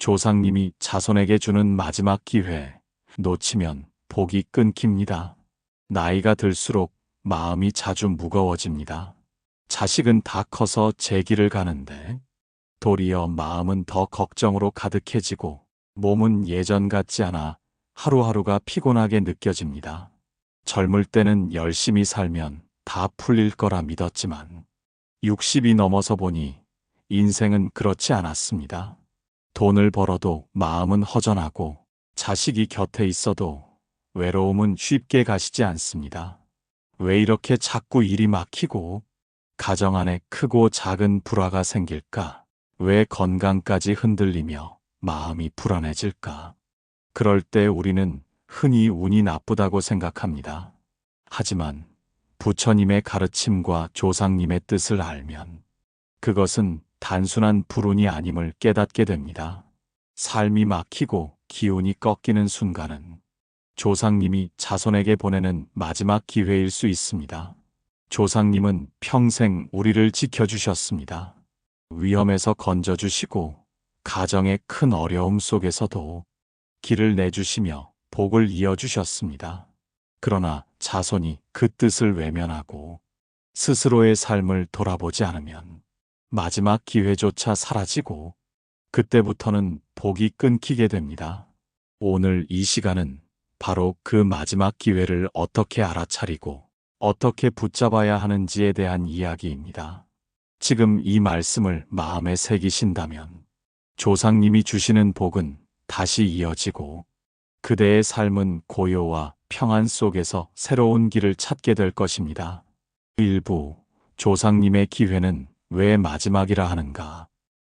조상님이 자손에게 주는 마지막 기회. 놓치면 복이 끊깁니다. 나이가 들수록 마음이 자주 무거워집니다. 자식은 다 커서 제 길을 가는데 도리어 마음은 더 걱정으로 가득해지고 몸은 예전 같지 않아 하루하루가 피곤하게 느껴집니다. 젊을 때는 열심히 살면 다 풀릴 거라 믿었지만 60이 넘어서 보니 인생은 그렇지 않았습니다. 돈을 벌어도 마음은 허전하고 자식이 곁에 있어도 외로움은 쉽게 가시지 않습니다. 왜 이렇게 자꾸 일이 막히고 가정 안에 크고 작은 불화가 생길까? 왜 건강까지 흔들리며 마음이 불안해질까? 그럴 때 우리는 흔히 운이 나쁘다고 생각합니다. 하지만 부처님의 가르침과 조상님의 뜻을 알면 그것은 단순한 불운이 아님을 깨닫게 됩니다. 삶이 막히고 기운이 꺾이는 순간은 조상님이 자손에게 보내는 마지막 기회일 수 있습니다. 조상님은 평생 우리를 지켜주셨습니다. 위험에서 건져주시고 가정의 큰 어려움 속에서도 길을 내주시며 복을 이어주셨습니다. 그러나 자손이 그 뜻을 외면하고 스스로의 삶을 돌아보지 않으면 마지막 기회조차 사라지고 그때부터는 복이 끊기게 됩니다. 오늘 이 시간은 바로 그 마지막 기회를 어떻게 알아차리고 어떻게 붙잡아야 하는지에 대한 이야기입니다. 지금 이 말씀을 마음에 새기신다면 조상님이 주시는 복은 다시 이어지고 그대의 삶은 고요와 평안 속에서 새로운 길을 찾게 될 것입니다. 일부 조상님의 기회는 왜 마지막이라 하는가?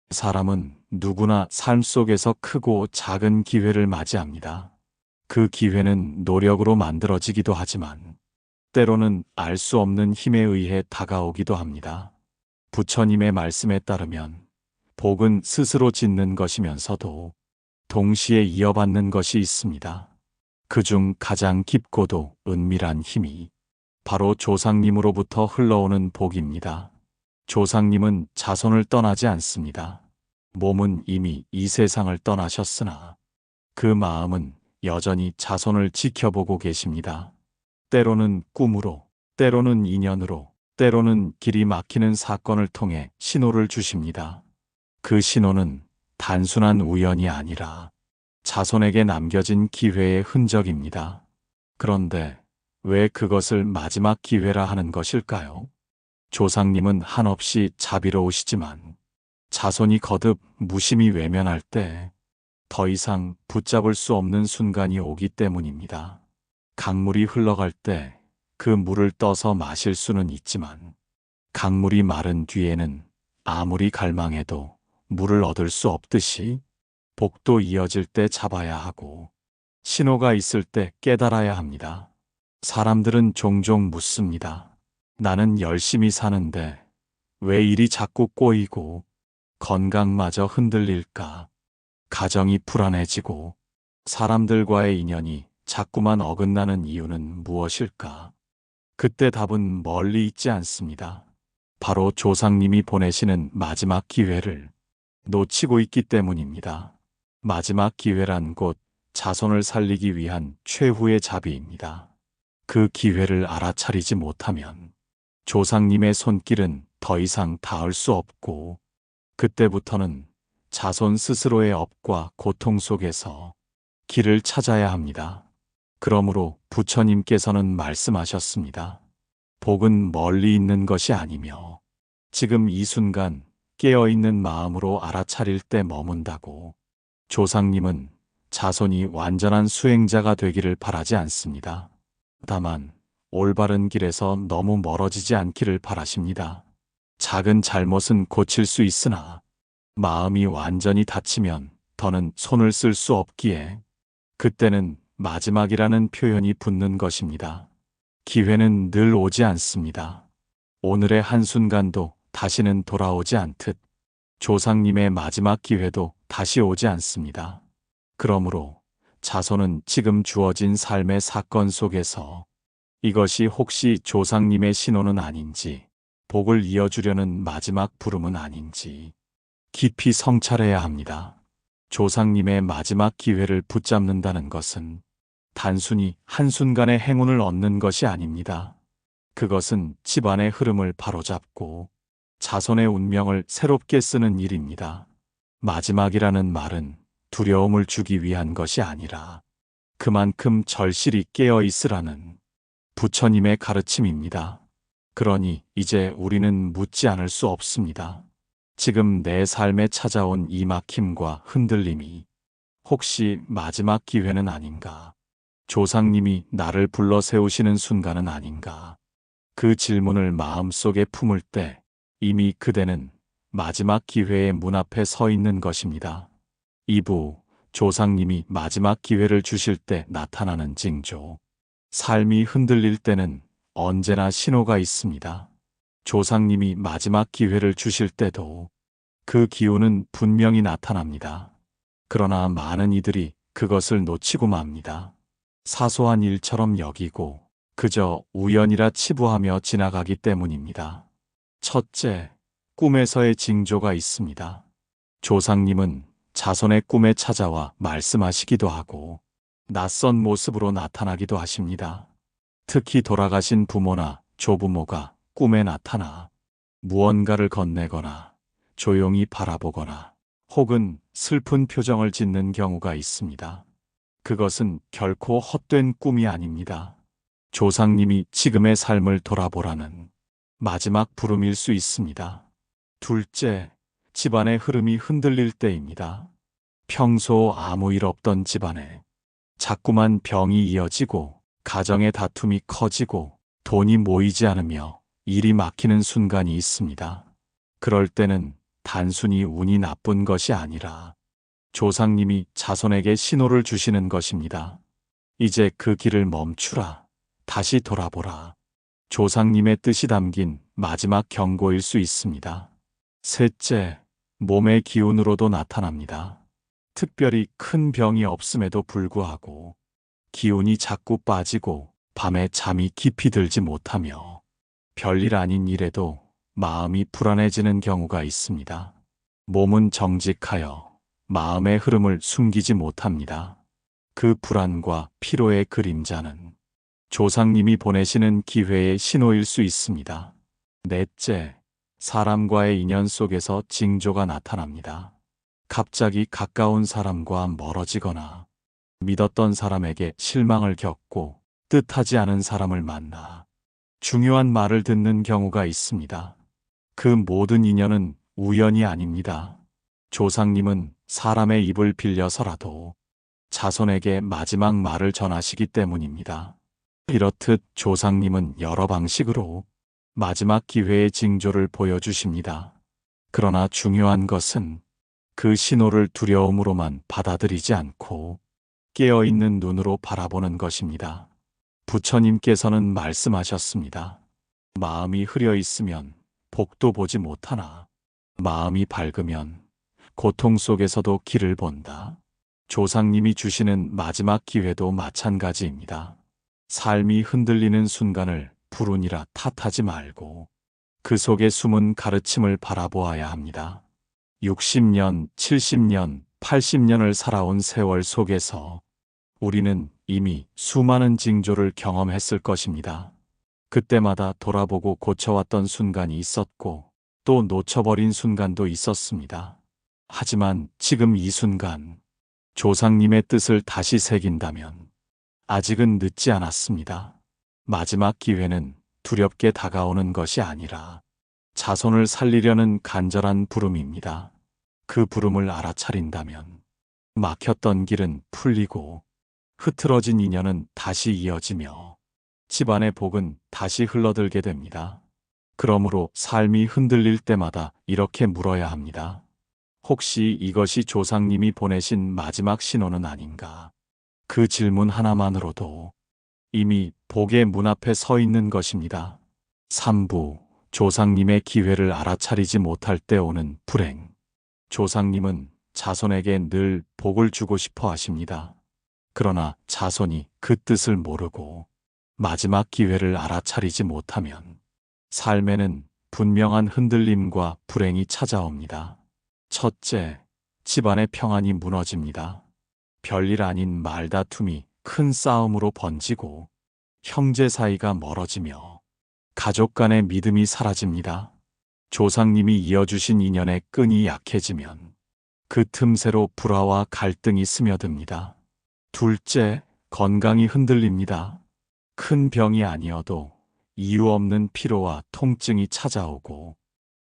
사람은 누구나 삶 속에서 크고 작은 기회를 맞이합니다. 그 기회는 노력으로 만들어지기도 하지만 때로는 알 수 없는 힘에 의해 다가오기도 합니다. 부처님의 말씀에 따르면 복은 스스로 짓는 것이면서도 동시에 이어받는 것이 있습니다. 그중 가장 깊고도 은밀한 힘이 바로 조상님으로부터 흘러오는 복입니다. 조상님은 자손을 떠나지 않습니다. 몸은 이미 이 세상을 떠나셨으나 그 마음은 여전히 자손을 지켜보고 계십니다. 때로는 꿈으로, 때로는 인연으로, 때로는 길이 막히는 사건을 통해 신호를 주십니다. 그 신호는 단순한 우연이 아니라 자손에게 남겨진 기회의 흔적입니다. 그런데 왜 그것을 마지막 기회라 하는 것일까요? 조상님은 한없이 자비로우시지만 자손이 거듭 무심히 외면할 때 더 이상 붙잡을 수 없는 순간이 오기 때문입니다. 강물이 흘러갈 때 그 물을 떠서 마실 수는 있지만 강물이 마른 뒤에는 아무리 갈망해도 물을 얻을 수 없듯이 복도 이어질 때 잡아야 하고 신호가 있을 때 깨달아야 합니다. 사람들은 종종 묻습니다. 나는 열심히 사는데 왜 일이 자꾸 꼬이고 건강마저 흔들릴까? 가정이 불안해지고 사람들과의 인연이 자꾸만 어긋나는 이유는 무엇일까? 그때 답은 멀리 있지 않습니다. 바로 조상님이 보내시는 마지막 기회를 놓치고 있기 때문입니다. 마지막 기회란 곧 자손을 살리기 위한 최후의 자비입니다. 그 기회를 알아차리지 못하면 조상님의 손길은 더 이상 닿을 수 없고 그때부터는 자손 스스로의 업과 고통 속에서 길을 찾아야 합니다. 그러므로 부처님께서는 말씀하셨습니다. 복은 멀리 있는 것이 아니며 지금 이 순간 깨어있는 마음으로 알아차릴 때 머문다고 조상님은 자손이 완전한 수행자가 되기를 바라지 않습니다. 다만 올바른 길에서 너무 멀어지지 않기를 바라십니다. 작은 잘못은 고칠 수 있으나 마음이 완전히 다치면 더는 손을 쓸 수 없기에 그때는 마지막이라는 표현이 붙는 것입니다. 기회는 늘 오지 않습니다. 오늘의 한순간도 다시는 돌아오지 않듯 조상님의 마지막 기회도 다시 오지 않습니다. 그러므로 자손은 지금 주어진 삶의 사건 속에서 이것이 혹시 조상님의 신호는 아닌지, 복을 이어주려는 마지막 부름은 아닌지 깊이 성찰해야 합니다. 조상님의 마지막 기회를 붙잡는다는 것은 단순히 한순간의 행운을 얻는 것이 아닙니다. 그것은 집안의 흐름을 바로잡고 자손의 운명을 새롭게 쓰는 일입니다. 마지막이라는 말은 두려움을 주기 위한 것이 아니라 그만큼 절실히 깨어 있으라는 부처님의 가르침입니다. 그러니 이제 우리는 묻지 않을 수 없습니다. 지금 내 삶에 찾아온 이 막힘과 흔들림이 혹시 마지막 기회는 아닌가? 조상님이 나를 불러 세우시는 순간은 아닌가? 그 질문을 마음속에 품을 때 이미 그대는 마지막 기회의 문 앞에 서 있는 것입니다. 2부 조상님이 마지막 기회를 주실 때 나타나는 징조. 삶이 흔들릴 때는 언제나 신호가 있습니다. 조상님이 마지막 기회를 주실 때도 그 기운은 분명히 나타납니다. 그러나 많은 이들이 그것을 놓치고 맙니다. 사소한 일처럼 여기고 그저 우연이라 치부하며 지나가기 때문입니다. 첫째, 꿈에서의 징조가 있습니다. 조상님은 자손의 꿈에 찾아와 말씀하시기도 하고 낯선 모습으로 나타나기도 하십니다. 특히 돌아가신 부모나 조부모가 꿈에 나타나 무언가를 건네거나 조용히 바라보거나 혹은 슬픈 표정을 짓는 경우가 있습니다. 그것은 결코 헛된 꿈이 아닙니다. 조상님이 지금의 삶을 돌아보라는 마지막 부름일 수 있습니다. 둘째, 집안의 흐름이 흔들릴 때입니다. 평소 아무 일 없던 집안에 자꾸만 병이 이어지고 가정의 다툼이 커지고 돈이 모이지 않으며 일이 막히는 순간이 있습니다. 그럴 때는 단순히 운이 나쁜 것이 아니라 조상님이 자손에게 신호를 주시는 것입니다. 이제 그 길을 멈추라. 다시 돌아보라. 조상님의 뜻이 담긴 마지막 경고일 수 있습니다. 셋째, 몸의 기운으로도 나타납니다. 특별히 큰 병이 없음에도 불구하고 기운이 자꾸 빠지고 밤에 잠이 깊이 들지 못하며 별일 아닌 일에도 마음이 불안해지는 경우가 있습니다. 몸은 정직하여 마음의 흐름을 숨기지 못합니다. 그 불안과 피로의 그림자는 조상님이 보내시는 기회의 신호일 수 있습니다. 넷째, 사람과의 인연 속에서 징조가 나타납니다. 갑자기 가까운 사람과 멀어지거나 믿었던 사람에게 실망을 겪고 뜻하지 않은 사람을 만나 중요한 말을 듣는 경우가 있습니다. 그 모든 인연은 우연이 아닙니다. 조상님은 사람의 입을 빌려서라도 자손에게 마지막 말을 전하시기 때문입니다. 이렇듯 조상님은 여러 방식으로 마지막 기회의 징조를 보여주십니다. 그러나 중요한 것은 그 신호를 두려움으로만 받아들이지 않고 깨어있는 눈으로 바라보는 것입니다. 부처님께서는 말씀하셨습니다. 마음이 흐려 있으면 복도 보지 못하나 마음이 밝으면 고통 속에서도 길을 본다. 조상님이 주시는 마지막 기회도 마찬가지입니다. 삶이 흔들리는 순간을 불운이라 탓하지 말고 그 속에 숨은 가르침을 바라보아야 합니다. 60년, 70년, 80년을 살아온 세월 속에서 우리는 이미 수많은 징조를 경험했을 것입니다. 그때마다 돌아보고 고쳐왔던 순간이 있었고 또 놓쳐버린 순간도 있었습니다. 하지만 지금 이 순간 조상님의 뜻을 다시 새긴다면 아직은 늦지 않았습니다. 마지막 기회는 두렵게 다가오는 것이 아니라 자손을 살리려는 간절한 부름입니다. 그 부름을 알아차린다면 막혔던 길은 풀리고 흐트러진 인연은 다시 이어지며 집안의 복은 다시 흘러들게 됩니다. 그러므로 삶이 흔들릴 때마다 이렇게 물어야 합니다. 혹시 이것이 조상님이 보내신 마지막 신호는 아닌가? 그 질문 하나만으로도 이미 복의 문 앞에 서 있는 것입니다. 3부 조상님의 기회를 알아차리지 못할 때 오는 불행. 조상님은 자손에게 늘 복을 주고 싶어 하십니다. 그러나 자손이 그 뜻을 모르고 마지막 기회를 알아차리지 못하면 삶에는 분명한 흔들림과 불행이 찾아옵니다. 첫째, 집안의 평안이 무너집니다. 별일 아닌 말다툼이 큰 싸움으로 번지고 형제 사이가 멀어지며 가족 간의 믿음이 사라집니다. 조상님이 이어주신 인연의 끈이 약해지면 그 틈새로 불화와 갈등이 스며듭니다. 둘째, 건강이 흔들립니다. 큰 병이 아니어도 이유 없는 피로와 통증이 찾아오고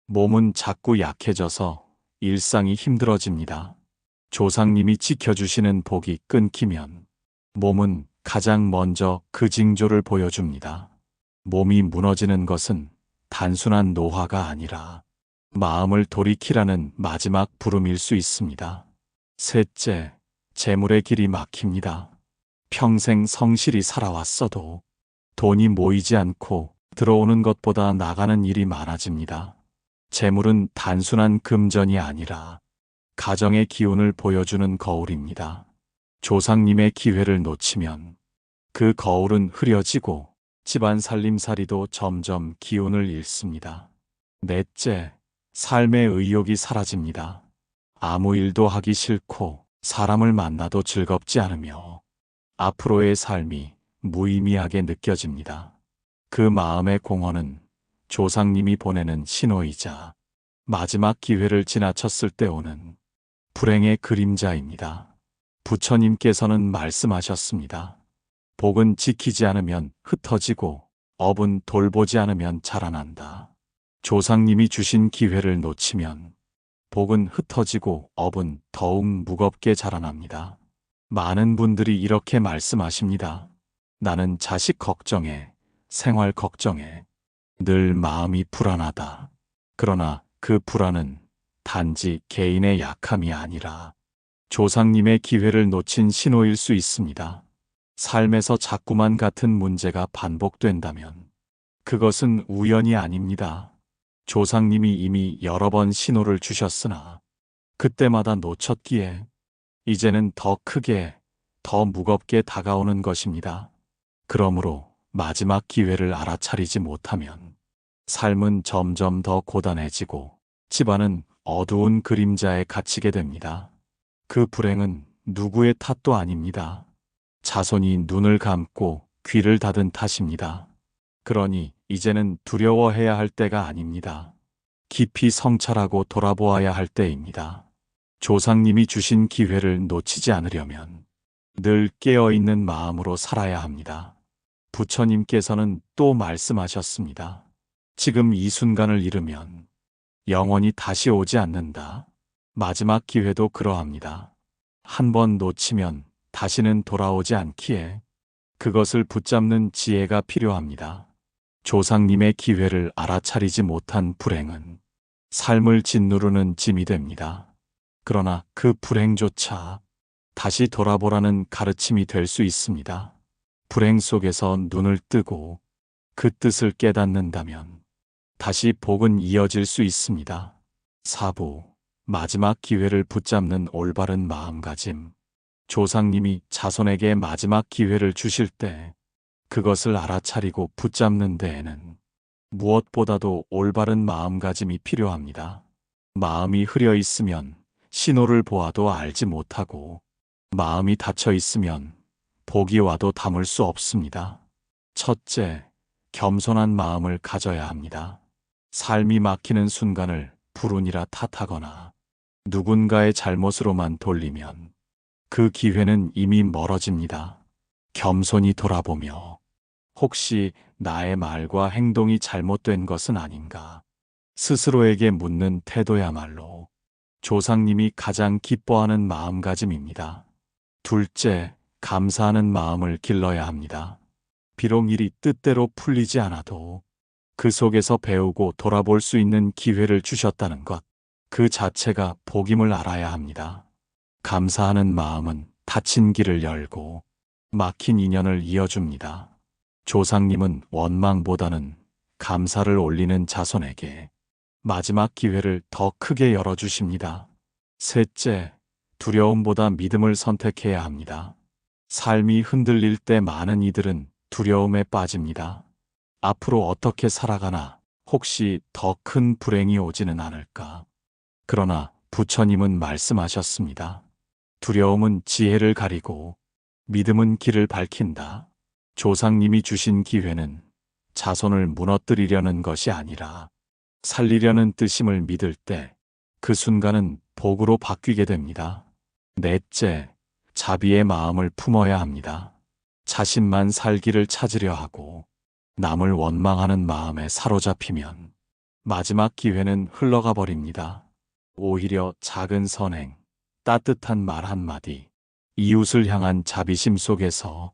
몸은 자꾸 약해져서 일상이 힘들어집니다. 조상님이 지켜주시는 복이 끊기면 몸은 가장 먼저 그 징조를 보여줍니다. 몸이 무너지는 것은 단순한 노화가 아니라 마음을 돌이키라는 마지막 부름일 수 있습니다. 셋째, 재물의 길이 막힙니다. 평생 성실히 살아왔어도 돈이 모이지 않고 들어오는 것보다 나가는 일이 많아집니다. 재물은 단순한 금전이 아니라 가정의 기운을 보여주는 거울입니다. 조상님의 기회를 놓치면 그 거울은 흐려지고 집안 살림살이도 점점 기운을 잃습니다. 넷째, 삶의 의욕이 사라집니다. 아무 일도 하기 싫고 사람을 만나도 즐겁지 않으며 앞으로의 삶이 무의미하게 느껴집니다. 그 마음의 공허는 조상님이 보내는 신호이자 마지막 기회를 지나쳤을 때 오는 불행의 그림자입니다. 부처님께서는 말씀하셨습니다. 복은 지키지 않으면 흩어지고 업은 돌보지 않으면 자라난다. 조상님이 주신 기회를 놓치면 복은 흩어지고 업은 더욱 무겁게 자라납니다. 많은 분들이 이렇게 말씀하십니다. 나는 자식 걱정해, 생활 걱정해, 늘 마음이 불안하다. 그러나 그 불안은 단지 개인의 약함이 아니라 조상님의 기회를 놓친 신호일 수 있습니다. 삶에서 자꾸만 같은 문제가 반복된다면 그것은 우연이 아닙니다. 조상님이 이미 여러 번 신호를 주셨으나 그때마다 놓쳤기에 이제는 더 크게, 더 무겁게 다가오는 것입니다. 그러므로 마지막 기회를 알아차리지 못하면 삶은 점점 더 고단해지고 집안은 어두운 그림자에 갇히게 됩니다. 그 불행은 누구의 탓도 아닙니다. 자손이 눈을 감고 귀를 닫은 탓입니다. 그러니 이제는 두려워해야 할 때가 아닙니다. 깊이 성찰하고 돌아보아야 할 때입니다. 조상님이 주신 기회를 놓치지 않으려면 늘 깨어있는 마음으로 살아야 합니다. 부처님께서는 또 말씀하셨습니다. 지금 이 순간을 잃으면 영원히 다시 오지 않는다. 마지막 기회도 그러합니다. 한 번 놓치면 다시는 돌아오지 않기에 그것을 붙잡는 지혜가 필요합니다. 조상님의 기회를 알아차리지 못한 불행은 삶을 짓누르는 짐이 됩니다. 그러나 그 불행조차 다시 돌아보라는 가르침이 될 수 있습니다. 불행 속에서 눈을 뜨고 그 뜻을 깨닫는다면 다시 복은 이어질 수 있습니다. 사부, 마지막 기회를 붙잡는 올바른 마음가짐. 조상님이 자손에게 마지막 기회를 주실 때 그것을 알아차리고 붙잡는 데에는 무엇보다도 올바른 마음가짐이 필요합니다. 마음이 흐려 있으면 신호를 보아도 알지 못하고 마음이 닫혀 있으면 복이 와도 담을 수 없습니다. 첫째, 겸손한 마음을 가져야 합니다. 삶이 막히는 순간을 불운이라 탓하거나 누군가의 잘못으로만 돌리면 그 기회는 이미 멀어집니다. 겸손히 돌아보며 혹시 나의 말과 행동이 잘못된 것은 아닌가 스스로에게 묻는 태도야말로 조상님이 가장 기뻐하는 마음가짐입니다. 둘째, 감사하는 마음을 길러야 합니다. 비록 일이 뜻대로 풀리지 않아도 그 속에서 배우고 돌아볼 수 있는 기회를 주셨다는 것, 그 자체가 복임을 알아야 합니다. 감사하는 마음은 닫힌 길을 열고 막힌 인연을 이어줍니다. 조상님은 원망보다는 감사를 올리는 자손에게 마지막 기회를 더 크게 열어주십니다. 셋째, 두려움보다 믿음을 선택해야 합니다. 삶이 흔들릴 때 많은 이들은 두려움에 빠집니다. 앞으로 어떻게 살아가나 혹시 더 큰 불행이 오지는 않을까. 그러나 부처님은 말씀하셨습니다. 두려움은 지혜를 가리고 믿음은 길을 밝힌다. 조상님이 주신 기회는 자손을 무너뜨리려는 것이 아니라 살리려는 뜻임을 믿을 때 그 순간은 복으로 바뀌게 됩니다. 넷째, 자비의 마음을 품어야 합니다. 자신만 살기를 찾으려 하고 남을 원망하는 마음에 사로잡히면 마지막 기회는 흘러가 버립니다. 오히려 작은 선행, 따뜻한 말 한마디, 이웃을 향한 자비심 속에서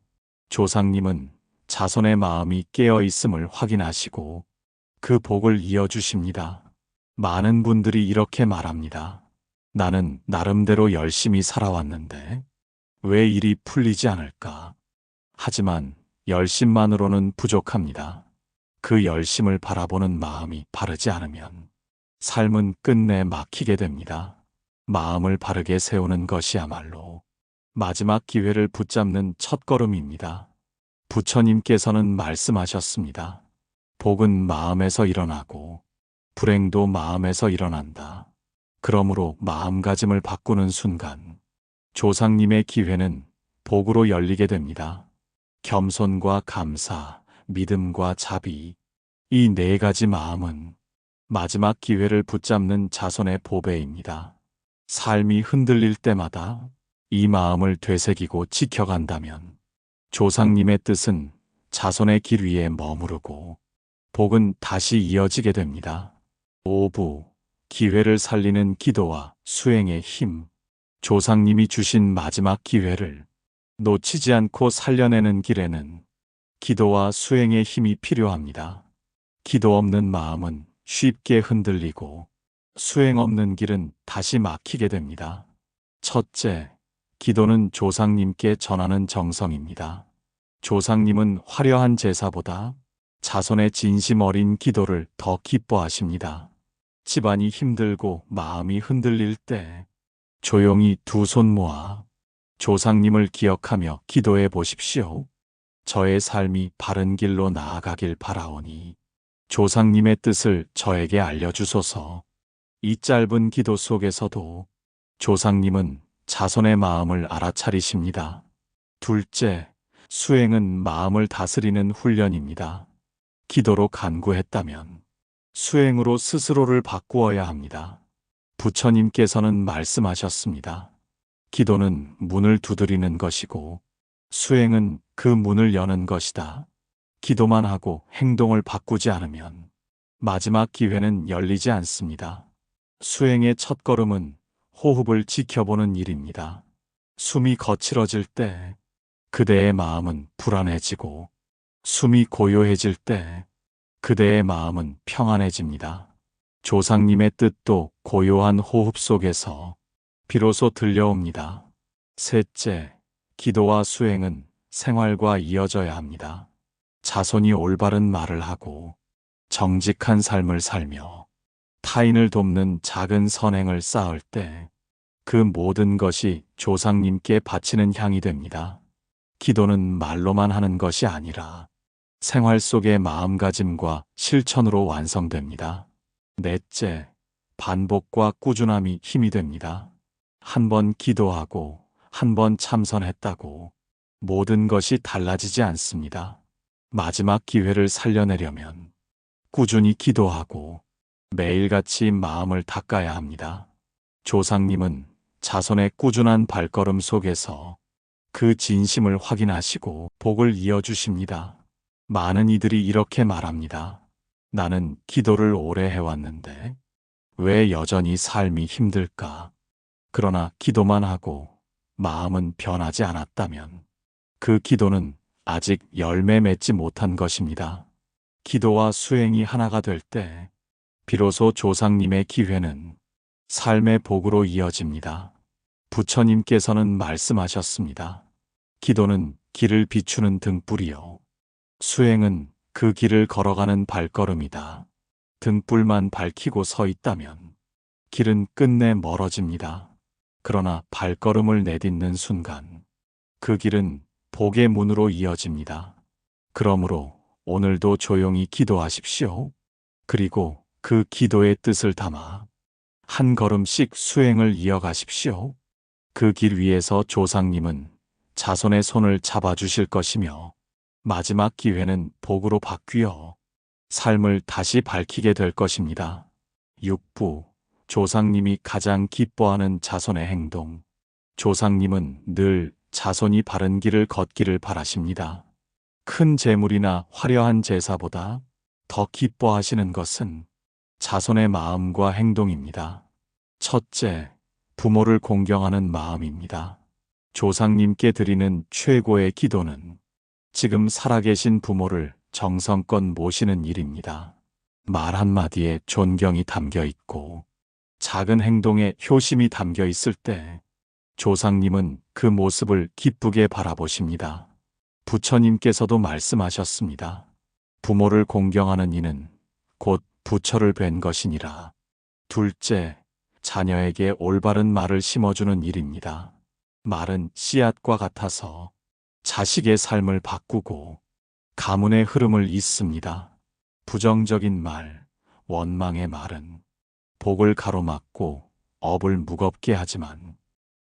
조상님은 자손의 마음이 깨어 있음을 확인하시고 그 복을 이어주십니다. 많은 분들이 이렇게 말합니다. 나는 나름대로 열심히 살아왔는데 왜 일이 풀리지 않을까? 하지만 열심만으로는 부족합니다. 그 열심을 바라보는 마음이 바르지 않으면 삶은 끝내 막히게 됩니다. 마음을 바르게 세우는 것이야말로 마지막 기회를 붙잡는 첫걸음입니다. 부처님께서는 말씀하셨습니다. 복은 마음에서 일어나고 불행도 마음에서 일어난다. 그러므로 마음가짐을 바꾸는 순간 조상님의 기회는 복으로 열리게 됩니다. 겸손과 감사, 믿음과 자비, 이 네 가지 마음은 마지막 기회를 붙잡는 자손의 보배입니다. 삶이 흔들릴 때마다 이 마음을 되새기고 지켜간다면 조상님의 뜻은 자손의 길 위에 머무르고 복은 다시 이어지게 됩니다. 5부 기회를 살리는 기도와 수행의 힘 조상님이 주신 마지막 기회를 놓치지 않고 살려내는 길에는 기도와 수행의 힘이 필요합니다. 기도 없는 마음은 쉽게 흔들리고 수행 없는 길은 다시 막히게 됩니다. 첫째, 기도는 조상님께 전하는 정성입니다. 조상님은 화려한 제사보다 자손의 진심 어린 기도를 더 기뻐하십니다. 집안이 힘들고 마음이 흔들릴 때 조용히 두 손 모아 조상님을 기억하며 기도해 보십시오. 저의 삶이 바른 길로 나아가길 바라오니 조상님의 뜻을 저에게 알려주소서. 이 짧은 기도 속에서도 조상님은 자손의 마음을 알아차리십니다. 둘째, 수행은 마음을 다스리는 훈련입니다. 기도로 간구했다면 수행으로 스스로를 바꾸어야 합니다. 부처님께서는 말씀하셨습니다. 기도는 문을 두드리는 것이고 수행은 그 문을 여는 것이다. 기도만 하고 행동을 바꾸지 않으면 마지막 기회는 열리지 않습니다. 수행의 첫 걸음은 호흡을 지켜보는 일입니다. 숨이 거칠어질 때 그대의 마음은 불안해지고 숨이 고요해질 때 그대의 마음은 평안해집니다. 조상님의 뜻도 고요한 호흡 속에서 비로소 들려옵니다. 셋째, 기도와 수행은 생활과 이어져야 합니다. 자손이 올바른 말을 하고 정직한 삶을 살며 타인을 돕는 작은 선행을 쌓을 때 그 모든 것이 조상님께 바치는 향이 됩니다. 기도는 말로만 하는 것이 아니라 생활 속의 마음가짐과 실천으로 완성됩니다. 넷째, 반복과 꾸준함이 힘이 됩니다. 한 번 기도하고 한 번 참선했다고 모든 것이 달라지지 않습니다. 마지막 기회를 살려내려면 꾸준히 기도하고 매일같이 마음을 닦아야 합니다. 조상님은 자손의 꾸준한 발걸음 속에서 그 진심을 확인하시고 복을 이어주십니다. 많은 이들이 이렇게 말합니다. 나는 기도를 오래 해왔는데 왜 여전히 삶이 힘들까? 그러나 기도만 하고 마음은 변하지 않았다면 그 기도는 아직 열매 맺지 못한 것입니다. 기도와 수행이 하나가 될 때 비로소 조상님의 기회는 삶의 복으로 이어집니다. 부처님께서는 말씀하셨습니다. 기도는 길을 비추는 등불이요. 수행은 그 길을 걸어가는 발걸음이다. 등불만 밝히고 서 있다면 길은 끝내 멀어집니다. 그러나 발걸음을 내딛는 순간 그 길은 복의 문으로 이어집니다. 그러므로 오늘도 조용히 기도하십시오. 그리고 그 기도의 뜻을 담아 한 걸음씩 수행을 이어가십시오. 그 길 위에서 조상님은 자손의 손을 잡아주실 것이며 마지막 기회는 복으로 바뀌어 삶을 다시 밝히게 될 것입니다. 6부 조상님이 가장 기뻐하는 자손의 행동 조상님은 늘 자손이 바른 길을 걷기를 바라십니다. 큰 재물이나 화려한 제사보다 더 기뻐하시는 것은 자손의 마음과 행동입니다. 첫째, 부모를 공경하는 마음입니다. 조상님께 드리는 최고의 기도는 지금 살아계신 부모를 정성껏 모시는 일입니다. 말 한마디에 존경이 담겨 있고 작은 행동에 효심이 담겨 있을 때 조상님은 그 모습을 기쁘게 바라보십니다. 부처님께서도 말씀하셨습니다. 부모를 공경하는 이는 곧 부처를 뵌 것이니라. 둘째, 자녀에게 올바른 말을 심어주는 일입니다. 말은 씨앗과 같아서 자식의 삶을 바꾸고 가문의 흐름을 잇습니다. 부정적인 말, 원망의 말은 복을 가로막고 업을 무겁게 하지만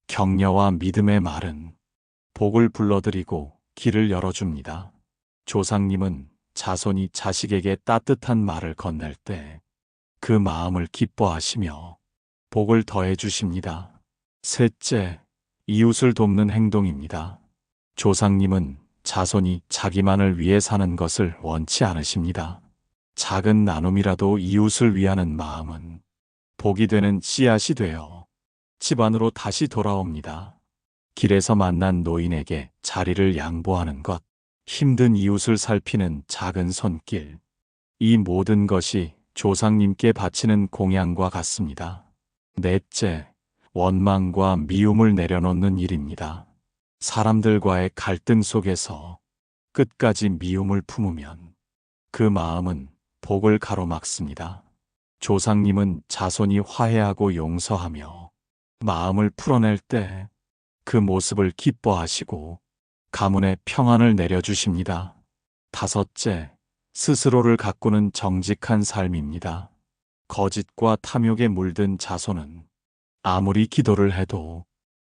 격려와 믿음의 말은 복을 불러들이고 길을 열어줍니다. 조상님은 자손이 자식에게 따뜻한 말을 건넬 때 그 마음을 기뻐하시며 복을 더해 주십니다. 셋째, 이웃을 돕는 행동입니다. 조상님은 자손이 자기만을 위해 사는 것을 원치 않으십니다. 작은 나눔이라도 이웃을 위하는 마음은 복이 되는 씨앗이 되어 집안으로 다시 돌아옵니다. 길에서 만난 노인에게 자리를 양보하는 것, 힘든 이웃을 살피는 작은 손길. 이 모든 것이 조상님께 바치는 공양과 같습니다. 넷째, 원망과 미움을 내려놓는 일입니다. 사람들과의 갈등 속에서 끝까지 미움을 품으면 그 마음은 복을 가로막습니다. 조상님은 자손이 화해하고 용서하며 마음을 풀어낼 때 그 모습을 기뻐하시고 가문에 평안을 내려주십니다. 다섯째, 스스로를 가꾸는 정직한 삶입니다. 거짓과 탐욕에 물든 자손은 아무리 기도를 해도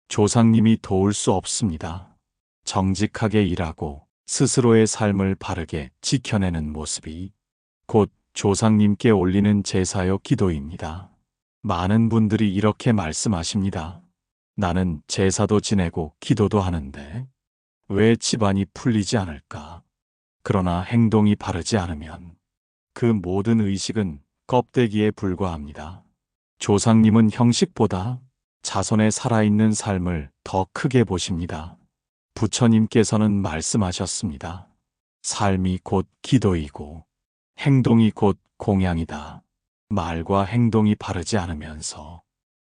조상님이 도울 수 없습니다. 정직하게 일하고 스스로의 삶을 바르게 지켜내는 모습이 곧 조상님께 올리는 제사요 기도입니다. 많은 분들이 이렇게 말씀하십니다. 나는 제사도 지내고 기도도 하는데 왜 집안이 풀리지 않을까? 그러나 행동이 바르지 않으면 그 모든 의식은 껍데기에 불과합니다. 조상님은 형식보다 자손의 살아있는 삶을 더 크게 보십니다. 부처님께서는 말씀하셨습니다. 삶이 곧 기도이고 행동이 곧 공양이다. 말과 행동이 바르지 않으면서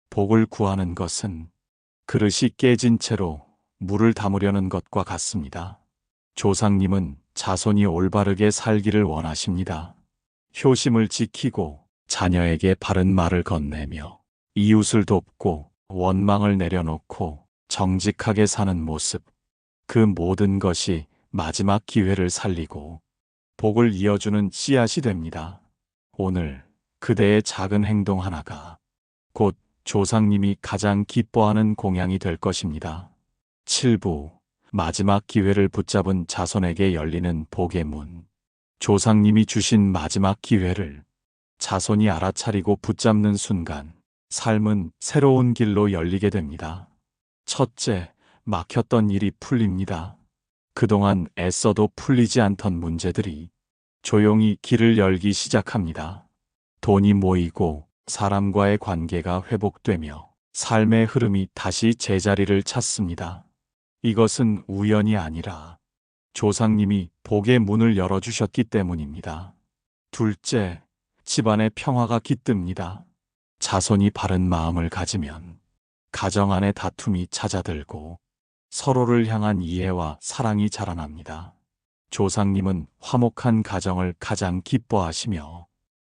복을 구하는 것은 그릇이 깨진 채로 물을 담으려는 것과 같습니다. 조상님은 자손이 올바르게 살기를 원하십니다. 효심을 지키고 자녀에게 바른 말을 건네며 이웃을 돕고 원망을 내려놓고 정직하게 사는 모습. 그 모든 것이 마지막 기회를 살리고 복을 이어주는 씨앗이 됩니다. 오늘 그대의 작은 행동 하나가 곧 조상님이 가장 기뻐하는 공양이 될 것입니다. 7부 마지막 기회를 붙잡은 자손에게 열리는 복의 문. 조상님이 주신 마지막 기회를 자손이 알아차리고 붙잡는 순간 삶은 새로운 길로 열리게 됩니다. 첫째, 막혔던 일이 풀립니다. 그동안 애써도 풀리지 않던 문제들이 조용히 길을 열기 시작합니다. 돈이 모이고 사람과의 관계가 회복되며 삶의 흐름이 다시 제자리를 찾습니다. 이것은 우연이 아니라 조상님이 복의 문을 열어주셨기 때문입니다. 둘째, 집안의 평화가 깃듭니다. 자손이 바른 마음을 가지면 가정 안에 다툼이 찾아들고 서로를 향한 이해와 사랑이 자라납니다. 조상님은 화목한 가정을 가장 기뻐하시며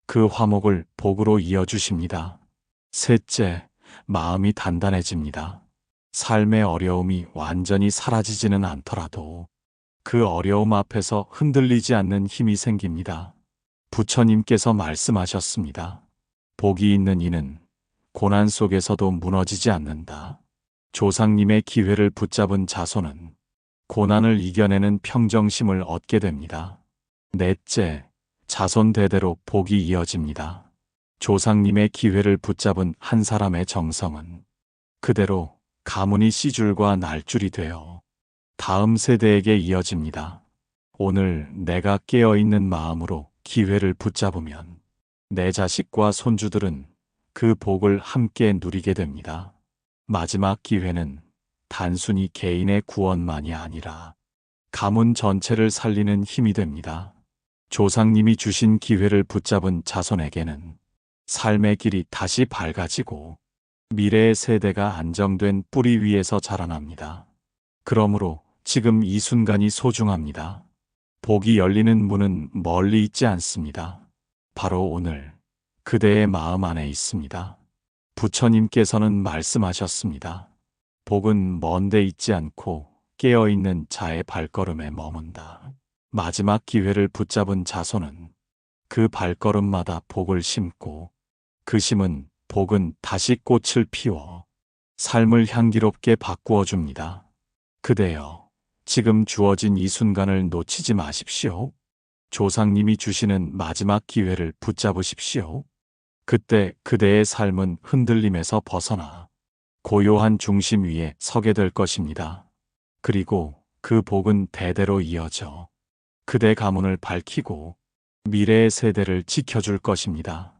그 화목을 복으로 이어주십니다. 셋째, 마음이 단단해집니다. 삶의 어려움이 완전히 사라지지는 않더라도 그 어려움 앞에서 흔들리지 않는 힘이 생깁니다. 부처님께서 말씀하셨습니다. 복이 있는 이는 고난 속에서도 무너지지 않는다. 조상님의 기회를 붙잡은 자손은 고난을 이겨내는 평정심을 얻게 됩니다. 넷째, 자손 대대로 복이 이어집니다. 조상님의 기회를 붙잡은 한 사람의 정성은 그대로 가문이 씨줄과 날줄이 되어 다음 세대에게 이어집니다. 오늘 내가 깨어있는 마음으로 기회를 붙잡으면 내 자식과 손주들은 그 복을 함께 누리게 됩니다. 마지막 기회는 단순히 개인의 구원만이 아니라 가문 전체를 살리는 힘이 됩니다. 조상님이 주신 기회를 붙잡은 자손에게는 삶의 길이 다시 밝아지고 미래의 세대가 안정된 뿌리 위에서 자라납니다. 그러므로 지금 이 순간이 소중합니다. 복이 열리는 문은 멀리 있지 않습니다. 바로 오늘 그대의 마음 안에 있습니다. 부처님께서는 말씀하셨습니다. 복은 먼데 있지 않고 깨어있는 자의 발걸음에 머문다. 마지막 기회를 붙잡은 자손은 그 발걸음마다 복을 심고 그 심은 복은 다시 꽃을 피워 삶을 향기롭게 바꾸어 줍니다. 그대여, 지금 주어진 이 순간을 놓치지 마십시오. 조상님이 주시는 마지막 기회를 붙잡으십시오. 그때 그대의 삶은 흔들림에서 벗어나 고요한 중심 위에 서게 될 것입니다. 그리고 그 복은 대대로 이어져 그대 가문을 밝히고 미래의 세대를 지켜줄 것입니다.